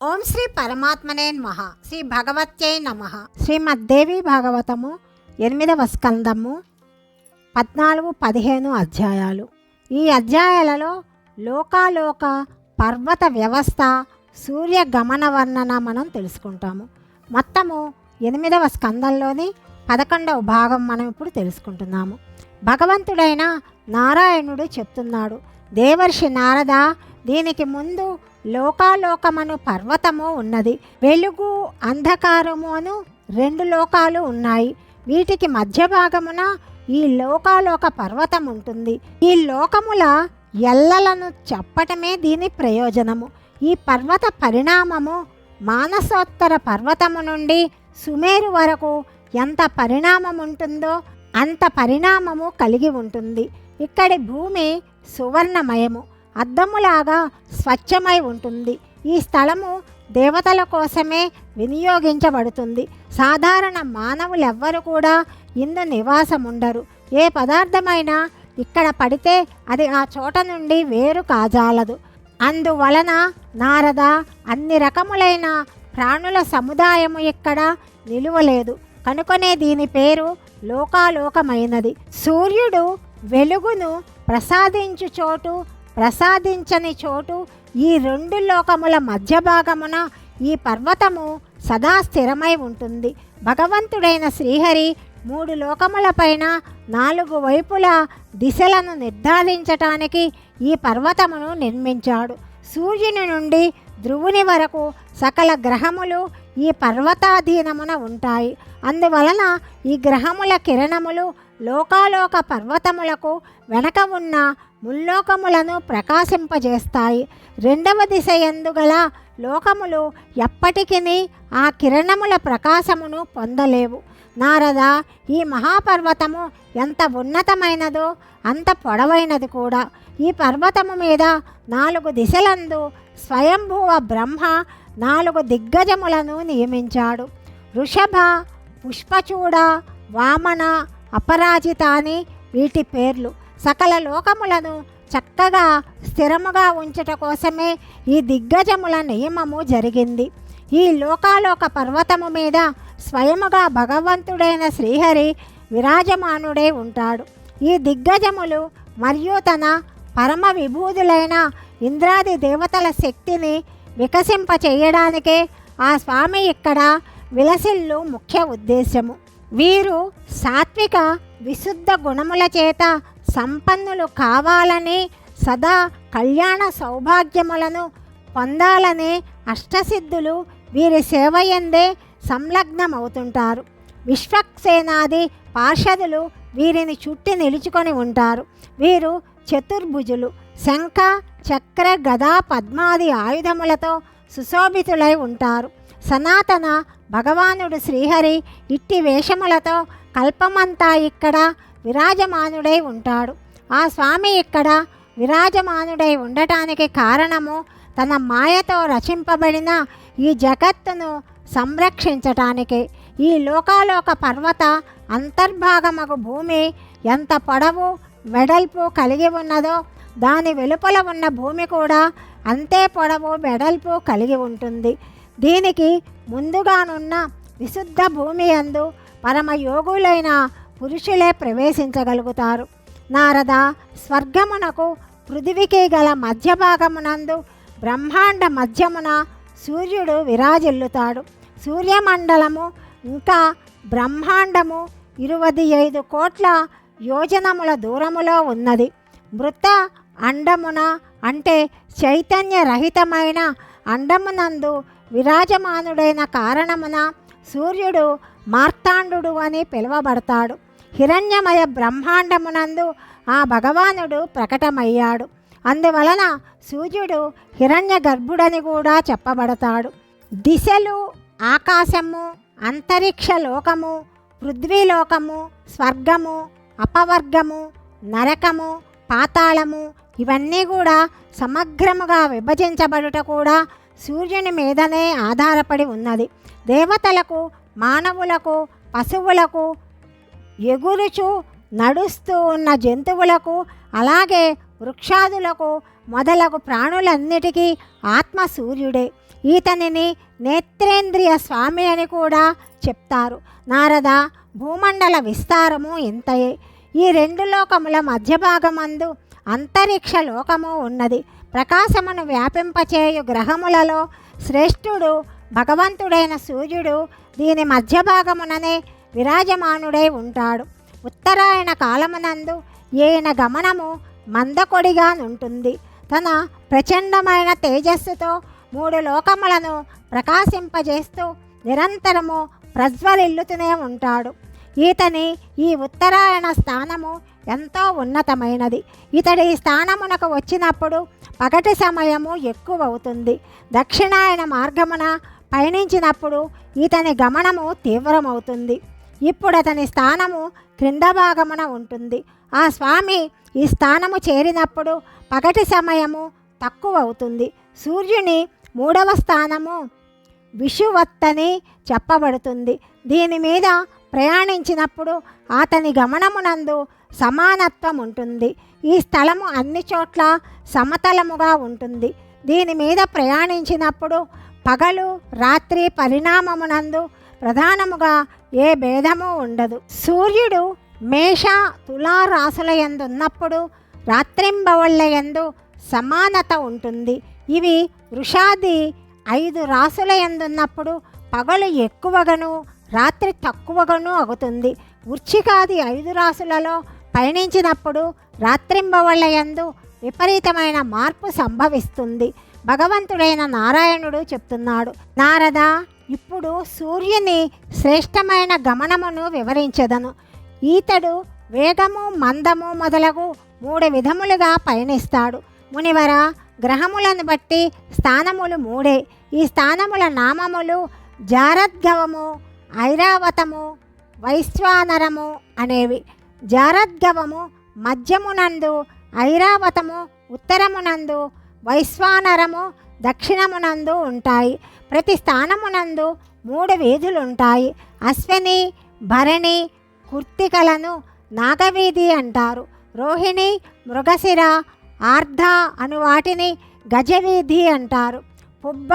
ఓం శ్రీ పరమాత్మనే నమ. శ్రీ భగవత్యై నమ. శ్రీమద్దేవి భాగవతము ఎనిమిదవ స్కందము పద్నాలుగు పదిహేను అధ్యాయాలు. ఈ అధ్యాయాలలో లోకాలోక పర్వత వ్యవస్థ సూర్య గమన వర్ణన మనం తెలుసుకుంటాము. మొత్తము ఎనిమిదవ స్కందంలోని పదకొండవ భాగం మనం ఇప్పుడు తెలుసుకుంటున్నాము. భగవంతుడైన నారాయణుడు చెప్తున్నాడు దేవర్షి నారద దీనికి ముందు లోకాలోకమను పర్వతము ఉన్నది. వెలుగు అంధకారము అను రెండు లోకాలు ఉన్నాయి. వీటికి మధ్య భాగమున ఈ లోకాలోక పర్వతం ఉంటుంది ఈ లోకముల ఎల్లలను చెప్పటమే దీని ప్రయోజనము. ఈ పర్వత పరిణామము మానసోత్తర పర్వతము నుండి సుమేరు వరకు ఎంత పరిణామం ఉంటుందో అంత పరిణామము కలిగి ఉంటుంది. ఇక్కడి భూమి సువర్ణమయము. అద్దములాగా స్వచ్ఛమై ఉంటుంది. ఈ స్థలము దేవతల కోసమే వినియోగించబడుతుంది. సాధారణ మానవులెవ్వరు కూడా ఇందు నివాసం ఉండరు ఏ పదార్థమైనా ఇక్కడ పడితే అది ఆ చోట నుండి వేరు కాజాలదు. అందువలన నారద అన్ని రకములైన ప్రాణుల సముదాయము ఇక్కడ నిలువలేదు. కనుకొనే దీని పేరు లోకాలోకమైనది. సూర్యుడు వెలుగును ప్రసాదించు చోటు ప్రసాదించని చోటు ఈ రెండు లోకముల మధ్య భాగమున ఈ పర్వతము సదా స్థిరమై ఉంటుంది. భగవంతుడైన శ్రీహరి మూడు లోకములపైన నాలుగు వైపుల దిశలను నిర్ధారించటానికి ఈ పర్వతమును నిర్మించాడు. సూర్యుని నుండి ధ్రువుని వరకు సకల గ్రహములు ఈ పర్వతాధీనమున ఉంటాయి. అందువలన ఈ గ్రహముల కిరణములు లోకాలోక పర్వతములకు వెనక ఉన్న ముల్లోకములను ప్రకాశింపజేస్తాయి. రెండవ దిశ ఎందుగల లోకములు ఎప్పటికీ ఆ కిరణముల ప్రకాశమును పొందలేవు. నారద ఈ మహాపర్వతము ఎంత ఉన్నతమైనదో అంత పొడవైనది కూడా. ఈ పర్వతము మీద నాలుగు దిశలందు స్వయంభువ బ్రహ్మ నాలుగు దిగ్గజములను నియమించాడు. వృషభ పుష్పచూడ వామన అపరాజిత అని వీటి పేర్లు. సకల లోకములను చక్కగా స్థిరముగా ఉంచుట కోసమే ఈ దిగ్గజముల నియమము జరిగింది. ఈ లోకాలోక పర్వతము మీద స్వయముగా భగవంతుడైన శ్రీహరి విరాజమానుడే ఉంటాడు. ఈ దిగ్గజములు మరియు తన పరమ విభూతులైన ఇంద్రాది దేవతల శక్తిని వికసింపచేయడానికే ఆ స్వామి ఇక్కడ విలసిల్లు ముఖ్య ఉద్దేశము వీరు సాత్విక విశుద్ధ గుణముల చేత సంపన్నులు కావాలని సదా కళ్యాణ సౌభాగ్యములను పొందాలని అష్టసిద్ధులు వీరి సేవయందే సంలగ్నమవుతుంటారు. విశ్వక్సేనాది పార్షదులు వీరిని చుట్టి నిలుచుకొని ఉంటారు. వీరు చతుర్భుజులు శంఖ చక్ర గదా పద్మాది ఆయుధములతో సుశోభితులై ఉంటారు. సనాతన భగవానుడు శ్రీహరి ఇట్టి వేషములతో కల్పమంతా ఇక్కడ విరాజమానుడై ఉంటాడు. ఆ స్వామి ఇక్కడ విరాజమానుడై ఉండటానికి కారణము తన మాయతో రచింపబడిన ఈ జగత్తును సంరక్షించటానికి. ఈ లోకాలోక పర్వత అంతర్భాగమగు భూమి ఎంత పొడవు వెడల్పు కలిగి ఉన్నదో దాని వెలుపల ఉన్న భూమి కూడా అంతే పొడవు వెడల్పు కలిగి ఉంటుంది. దీనికి ముందుగానున్న విశుద్ధ భూమి అందు పరమయోగులైన పురుషులే ప్రవేశించగలుగుతారు. నారద స్వర్గమునకు పృథివికి గల మధ్య భాగమునందు బ్రహ్మాండ మధ్యమున సూర్యుడు విరాజిల్లుతాడు. సూర్యమండలము ఇంకా బ్రహ్మాండము ఇరవై ఐదు కోట్ల యోజనముల దూరములో ఉన్నది. మృత అండమున అంటే చైతన్యరహితమైన అండమునందు విరాజమానుడైన కారణమున సూర్యుడు మార్తాండు అని పిలువబడతాడు. హిరణ్యమయ బ్రహ్మాండమునందు ఆ భగవానుడు ప్రకటమయ్యాడు. అందువలన సూర్యుడు హిరణ్య గర్భుడని కూడా చెప్పబడతాడు. దిశలు ఆకాశము అంతరిక్ష లోకము పృథ్వీలోకము స్వర్గము అపవర్గము నరకము పాతాళము ఇవన్నీ కూడా సమగ్రముగా విభజించబడుట కూడా సూర్యుని మీదనే ఆధారపడి ఉన్నది. దేవతలకు మానవులకు పశువులకు ఎగురుచు నడుస్తూ ఉన్న జంతువులకు అలాగే వృక్షాదులకు మొదలగు ప్రాణులన్నిటికీ ఆత్మ సూర్యుడే. ఈతనిని నేత్రేంద్రియ స్వామి అని కూడా చెప్తారు. నారద భూమండల విస్తారము ఇంతయే. ఈ రెండు లోకముల మధ్యభాగమందు అంతరిక్ష లోకము ఉన్నది. ప్రకాశమును వ్యాపింపచేయు గ్రహములలో శ్రేష్ఠుడు భగవంతుడైన సూర్యుడు దీని మధ్య భాగముననే విరాజమానుడై ఉంటాడు. ఉత్తరాయణ కాలమునందు ఈయన గమనము మందకొడిగా ఉంటుంది తన ప్రచండమైన తేజస్సుతో మూడు లోకములను ప్రకాశింపజేస్తూ నిరంతరము ప్రజ్వలిల్లుతూనే ఉంటాడు. ఈతని ఈ ఉత్తరాయణ స్థానము ఎంతో ఉన్నతమైనది. ఇతడి ఈ స్థానమునకు వచ్చినప్పుడు పగటి సమయము ఎక్కువ అవుతుంది దక్షిణాయన మార్గమున పయనించినప్పుడు ఇతని గమనము తీవ్రమవుతుంది. ఇప్పుడు అతని స్థానము క్రింద భాగమున ఉంటుంది. ఆ స్వామి ఈ స్థానము చేరినప్పుడు పగటి సమయము తక్కువ అవుతుంది సూర్యుని మూడవ స్థానము విషువత్తని చెప్పబడుతుంది. దీని మీద ప్రయాణించినప్పుడు అతని గమనమునందు సమానత్వం ఉంటుంది. ఈ స్థలము అన్ని చోట్ల సమతలముగా ఉంటుంది. దీని మీద ప్రయాణించినప్పుడు పగలు రాత్రి పరిణామమునందు ప్రధానముగా ఏ భేదము ఉండదు. సూర్యుడు మేష తులారాసుల యందు ఉన్నప్పుడు రాత్రింబవళ్ళ యందు సమానత ఉంటుంది. ఇవి వృషాది ఐదు రాసుల ఎందున్నప్పుడు పగలు ఎక్కువగాను రాత్రి తక్కువగాను అవుతుంది. వృచ్చికాది ఐదు రాసులలో పయనించినప్పుడు రాత్రింబవళ్ళ యందు విపరీతమైన మార్పు సంభవిస్తుంది. భగవంతుడైన నారాయణుడు చెప్తున్నాడు నారద ఇప్పుడు సూర్యుని శ్రేష్టమైన గమనమును వివరించదను. ఈతడు వేగము మందము మొదలగు మూడు విధములుగా పయనిస్తాడు. మునివర గ్రహములను బట్టి స్థానములు మూడే. ఈ స్థానముల నామములు జారద్గవము ఐరావతము వైశ్వానరము అనేవి జారద్గవము మధ్యమునందు ఐరావతము ఉత్తరమునందు వైశ్వానరము దక్షిణమునందు ఉంటాయి. ప్రతి స్థానమునందు మూడు వీధులు ఉంటాయి అశ్విని భరణి కుర్తికలను నాగవీధి అంటారు. రోహిణి మృగశిర ఆర్ధ అను వాటిని గజవీధి అంటారు. పుబ్బ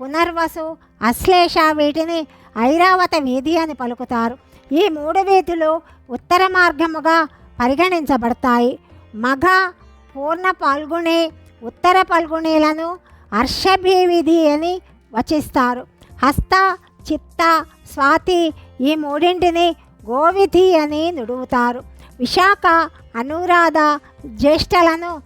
పునర్వసు అశ్లేష వీటిని ఐరావత వీధి అని పలుకుతారు. ఈ మూడు వీధులు ఉత్తర మార్గముగా పరిగణించబడతాయి. మగ పూర్ణ పాల్గొనే ఉత్తర పాల్గొనేలను హర్షభీ విధి అని వచిస్తారు. హస్త చిత్త స్వాతి ఈ మూడింటిని గోవిధి అని నుడువుతారు. విశాఖ అనురాధ జ్యేష్ఠలను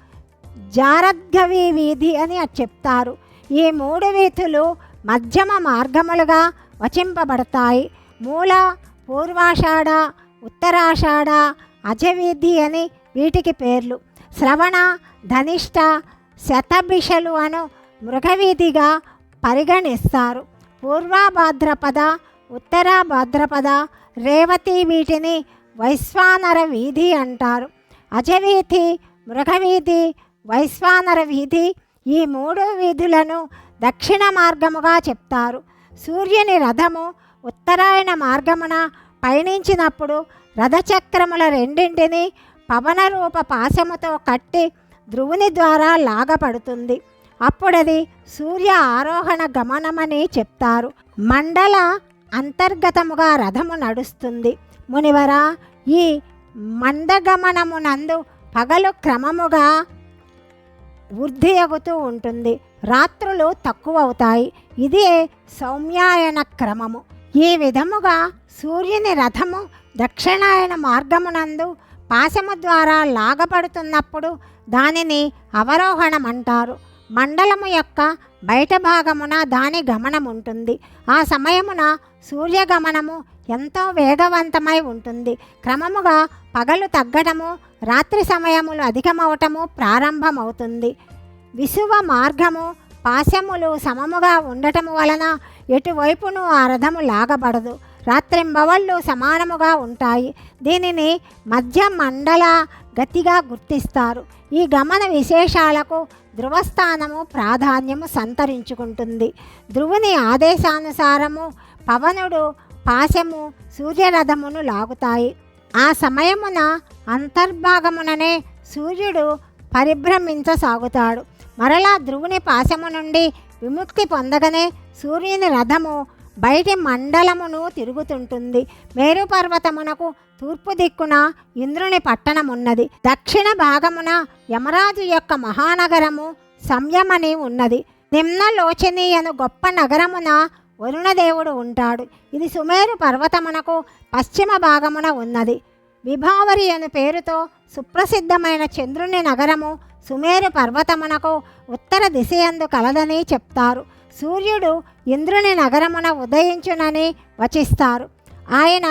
జారద్గవి వీధి అని చెప్తారు. ఈ మూడు వీధులు మధ్యమ మార్గములుగా వచింపబడతాయి. మూల పూర్వాషాఢ ఉత్తరాషాఢ అజవీధి అని వీటికి పేర్లు. శ్రవణ ధనిష్ట శతభిషలు అను మృగవీధిగా పరిగణిస్తారు. పూర్వభాద్రపద ఉత్తర భాద్రపద రేవతి వీటిని వైశ్వానర వీధి అంటారు. అజవీధి మృగవీధి వైశ్వానర వీధి ఈ మూడు వీధులను దక్షిణ మార్గముగా చెప్తారు. సూర్యుని రథము ఉత్తరాయణ మార్గమున పయనించినప్పుడు రథచక్రముల రెండింటిని పవనరూప పాశముతో కట్టి ధ్రువుని ద్వారా లాగపడుతుంది అప్పుడది సూర్య ఆరోహణ గమనమని చెప్తారు. మండల అంతర్గతముగా రథము నడుస్తుంది. మునివర ఈ మందగమనమునందు పగలు క్రమముగా వృద్ధి అవుతూ ఉంటుంది. రాత్రులు తక్కువ అవుతాయి ఇదే సౌమ్యాయన క్రమము. ఈ విధముగా సూర్యుని రథము దక్షిణాయన మార్గమునందు పాశము ద్వారా లాగబడుతున్నప్పుడు దానిని అవరోహణం అంటారు మండలము యొక్క బయట భాగమున దాని గమనం ఉంటుంది ఆ సమయమున సూర్యగమనము ఎంతో వేగవంతమై ఉంటుంది. క్రమముగా పగలు తగ్గడము రాత్రి సమయములు అధికమవటము ప్రారంభమవుతుంది. విసువ మార్గము పాశములు సమముగా ఉండటము వలన ఎటువైపును ఆ రథము లాగబడదు. రాత్రింబవళ్ళు సమానముగా ఉంటాయి. దీనిని మధ్య మండల గతిగా గుర్తిస్తారు. ఈ గమన విశేషాలకు ధ్రువస్థానము ప్రాధాన్యము సంతరించుకుంటుంది. ధ్రువుని ఆదేశానుసారము పవనుడు పాశము సూర్యరథమును లాగుతాయి. ఆ సమయమున అంతర్భాగముననే సూర్యుడు పరిభ్రమించసాగుతాడు. మరలా ధ్రువుని పాశము నుండి విముక్తి పొందగనే సూర్యుని రథము బయటి మండలమును తిరుగుతుంటుంది. మేరుపర్వతమునకు తూర్పు దిక్కున ఇంద్రుని పట్టణమున్నది. దక్షిణ భాగమున యమరాజు యొక్క మహానగరము సంయమని ఉన్నది. నిమ్నలోచని అను గొప్ప నగరమున వరుణదేవుడు ఉంటాడు. ఇది సుమేరు పర్వతమునకు పశ్చిమ భాగమున ఉన్నది. విభావరి అను పేరుతో సుప్రసిద్ధమైన చంద్రుని నగరము సుమేరు పర్వతమునకు ఉత్తర దిశయందు కలదని చెప్తారు. సూర్యుడు ఇంద్రుని నగరమున ఉదయించునని వచిస్తారు. ఆయన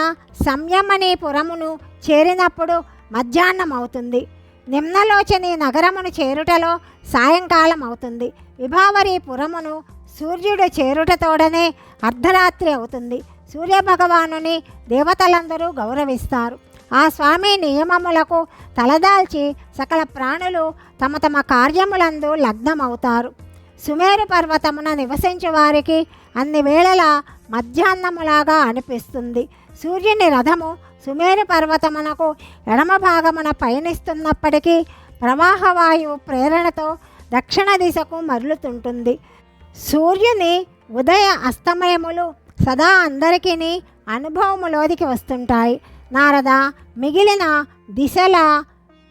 సంయమనీపురమును చేరినప్పుడు మధ్యాహ్నం అవుతుంది నిమ్నలోచని నగరమును చేరుటలో సాయంకాలం అవుతుంది విభావరీపురమును సూర్యుడు చేరుటతోడనే అర్ధరాత్రి అవుతుంది. సూర్యభగవానుని దేవతలందరూ గౌరవిస్తారు. ఆ స్వామి నియమములకు తలదాల్చి సకల ప్రాణులు తమ తమ కార్యములందు లగ్నమవుతారు. సుమేరు పర్వతమున నివసించే వారికి అన్ని వేళలా మధ్యాహ్నములాగా అనిపిస్తుంది. సూర్యుని రథము సుమేరు పర్వతమునకు ఎడమ భాగమున పయనిస్తున్నప్పటికీ ప్రవాహ వాయువు ప్రేరణతో దక్షిణ దిశకు మరలుతుంటుంది. సూర్యుని ఉదయ అస్తమయములు సదా అందరికీ అనుభవములోదికి వస్తుంటాయి. నారద మిగిలిన దిశల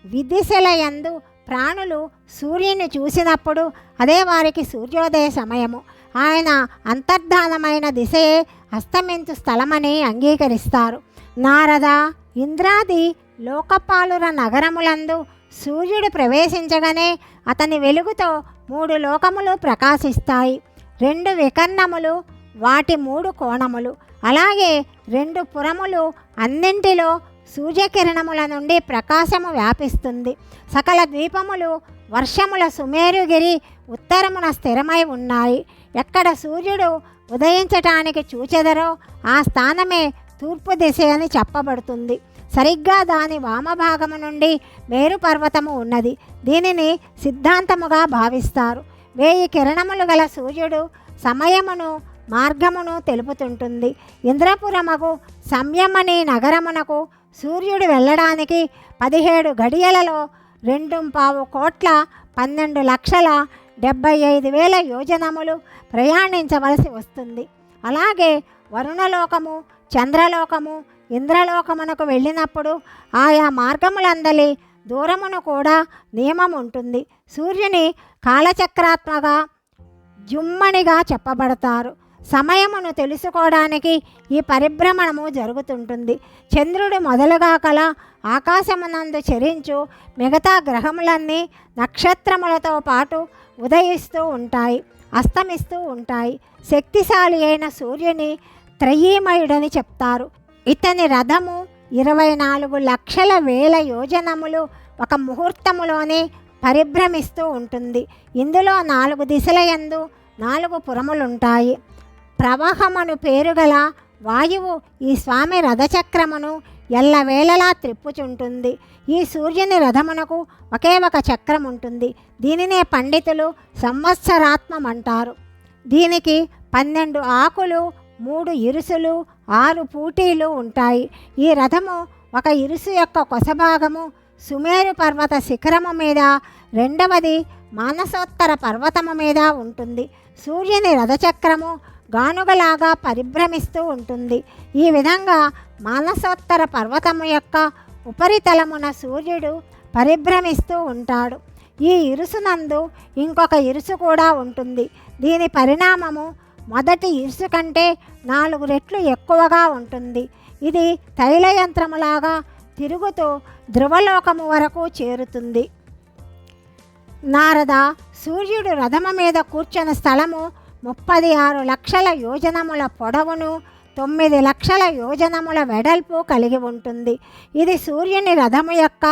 విదిశల యందు ప్రాణులు సూర్యుని చూసినప్పుడు అదే వారికి సూర్యోదయ సమయము. ఆయన అంతర్ధానమైన దిశయే అస్తమించు స్థలమని అంగీకరిస్తారు. నారద ఇంద్రాది లోకపాలుర నగరములందు సూర్యుడు ప్రవేశించగానే అతని వెలుగుతో మూడు లోకములు ప్రకాశిస్తాయి. రెండు వికర్ణములు వాటి మూడు కోణములు. అలాగే రెండు పురములు అన్నింటిలో సూర్యకిరణముల నుండి ప్రకాశము వ్యాపిస్తుంది. సకల ద్వీపములు వర్షముల సుమేరుగిరి ఉత్తరమున స్థిరమై ఉన్నాయి. ఎక్కడ సూర్యుడు ఉదయించటానికి చూచెదరో ఆ స్థానమే తూర్పు దిశ అని చెప్పబడుతుంది. సరిగ్గా దాని వామభాగము నుండి మేరు పర్వతము ఉన్నది. దీనిని సిద్ధాంతముగా భావిస్తారు. వేయి కిరణములు గల సూర్యుడు సమయమును మార్గమును తెలుపుతుంటుంది. ఇంద్రపురముకు సంయమని నగరమునకు సూర్యుడు వెళ్ళడానికి పదిహేడు గడియలలో రెండు పావు కోట్ల పన్నెండు లక్షల డెబ్బై ఐదు వేల యోజనములు ప్రయాణించవలసి వస్తుంది. అలాగే వరుణలోకము చంద్రలోకము ఇంద్రలోకమునకు వెళ్ళినప్పుడు ఆయా మార్గములందలి దూరమును కూడా నియమం ఉంటుంది సూర్యుని కాలచక్రాత్మక జుమ్మనిగా చెప్పబడతారు. సమయమును తెలుసుకోవడానికి ఈ పరిభ్రమణము జరుగుతుంటుంది. చంద్రుడు మొదలుగా కల ఆకాశమునందు చరించు మిగతా గ్రహములన్నీ నక్షత్రములతో పాటు ఉదయిస్తూ ఉంటాయి అస్తమిస్తూ ఉంటాయి. శక్తిశాలి అయిన సూర్యుని త్రయీమయుడని చెప్తారు. ఇతని రథము ఇరవై నాలుగు లక్షల వేల యోజనములు ఒక ముహూర్తములోనే పరిభ్రమిస్తూ ఉంటుంది. ఇందులో నాలుగు దిశల యందు నాలుగు పురములుంటాయి. ప్రవాహమను పేరుగల వాయువు ఈ స్వామి రథచక్రమును ఎల్లవేళలా త్రిప్పుచుంటుంది. ఈ సూర్యుని రథమునకు ఒకే ఒక చక్రం ఉంటుంది దీనినే పండితులు సంవత్సరాత్మం అంటారు దీనికి పన్నెండు ఆకులు మూడు ఇరుసులు ఆరు పూటీలు ఉంటాయి. ఈ రథము ఒక ఇరుసు యొక్క కొసభాగము సుమేరు పర్వత శిఖరము మీద రెండవది మానసోత్తర పర్వతము మీద ఉంటుంది. సూర్యుని రథచక్రము గానుగలాగా పరిభ్రమిస్తూ ఉంటుంది. ఈ విధంగా మానసోత్తర పర్వతము యొక్క ఉపరితలమున సూర్యుడు పరిభ్రమిస్తూ ఉంటాడు. ఈ ఇరుసునందు ఇంకొక ఇరుసు కూడా ఉంటుంది. దీని పరిణామము మొదటి ఇరుసు కంటే నాలుగు రెట్లు ఎక్కువగా ఉంటుంది. ఇది తైలయంత్రములాగా తిరుగుతూ ధ్రువలోకము వరకు చేరుతుంది. నారద సూర్యుడు రథము మీద కూర్చున్న స్థలము ముప్పది ఆరు లక్షల యోజనముల పొడవును తొమ్మిది లక్షల యోజనముల వెడల్పు కలిగి ఉంటుంది. ఇది సూర్యుని రథము యొక్క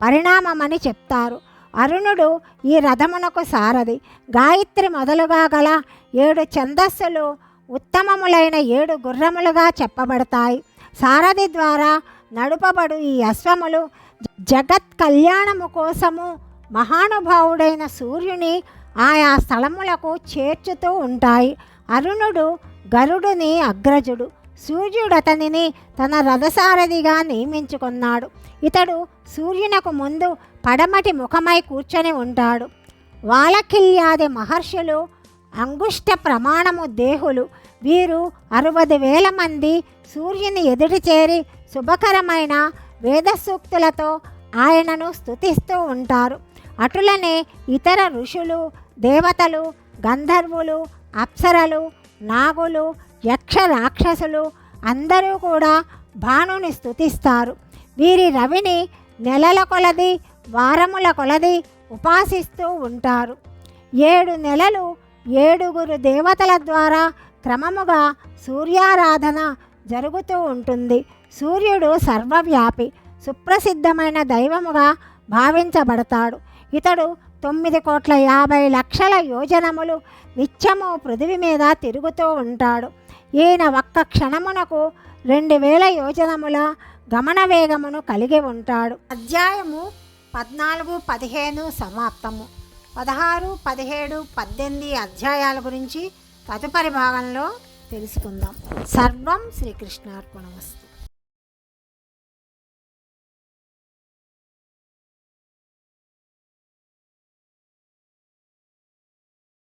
పరిణామమని చెప్తారు. అరుణుడు ఈ రథమునకు సారథి. గాయత్రి మొదలుగా గల ఏడు ఛందస్సులు ఉత్తమములైన ఏడు గుర్రములుగా చెప్పబడతాయి. సారథి ద్వారా నడుపబడు ఈ అశ్వములు జగత్ కళ్యాణము కోసము మహానుభావుడైన సూర్యుని ఆయా స్థలములకు చేర్చుతూ ఉంటాయి. అరుణుడు గరుడుని అగ్రజుడు. సూర్యుడు అతనిని తన రథసారథిగా నియమించుకున్నాడు. ఇతడు సూర్యునకు ముందు పడమటి ముఖమై కూర్చొని ఉంటాడు. వాలకిల్యాది మహర్షులు అంగుష్ట ప్రమాణము దేహులు. వీరు అరవది వేల మంది సూర్యుని ఎదుటి చేరి శుభకరమైన వేదసూక్తులతో ఆయనను స్తుతిస్తూ ఉంటారు. అటులనే ఇతర ఋషులు దేవతలు గంధర్వులు అప్సరలు నాగులు యక్ష రాక్షసులు అందరూ కూడా భానుని స్థుతిస్తారు వీరి రవిని నెలల కొలది వారముల కొలది ఉపాసిస్తూ ఉంటారు. ఏడు నెలలు ఏడుగురు దేవతల ద్వారా క్రమముగా సూర్యారాధన జరుగుతూ ఉంటుంది. సూర్యుడు సర్వవ్యాపి సుప్రసిద్ధమైన దైవముగా భావించబడతాడు. ఇతడు తొమ్మిది కోట్ల యాభై లక్షల యోజనములు నిత్యము పృథివి మీద తిరుగుతూ ఉంటాడు. ఈయన ఒక్క క్షణమునకు రెండు వేల యోజనముల గమన వేగమును కలిగి ఉంటాడు. అధ్యాయము పద్నాలుగు పదిహేను సమాప్తము. పదహారు పదిహేడు పద్దెనిమిది అధ్యాయాల గురించి తదుపరి భాగంలో తెలుసుకుందాం. సర్వం శ్రీకృష్ణార్పణమస్తు.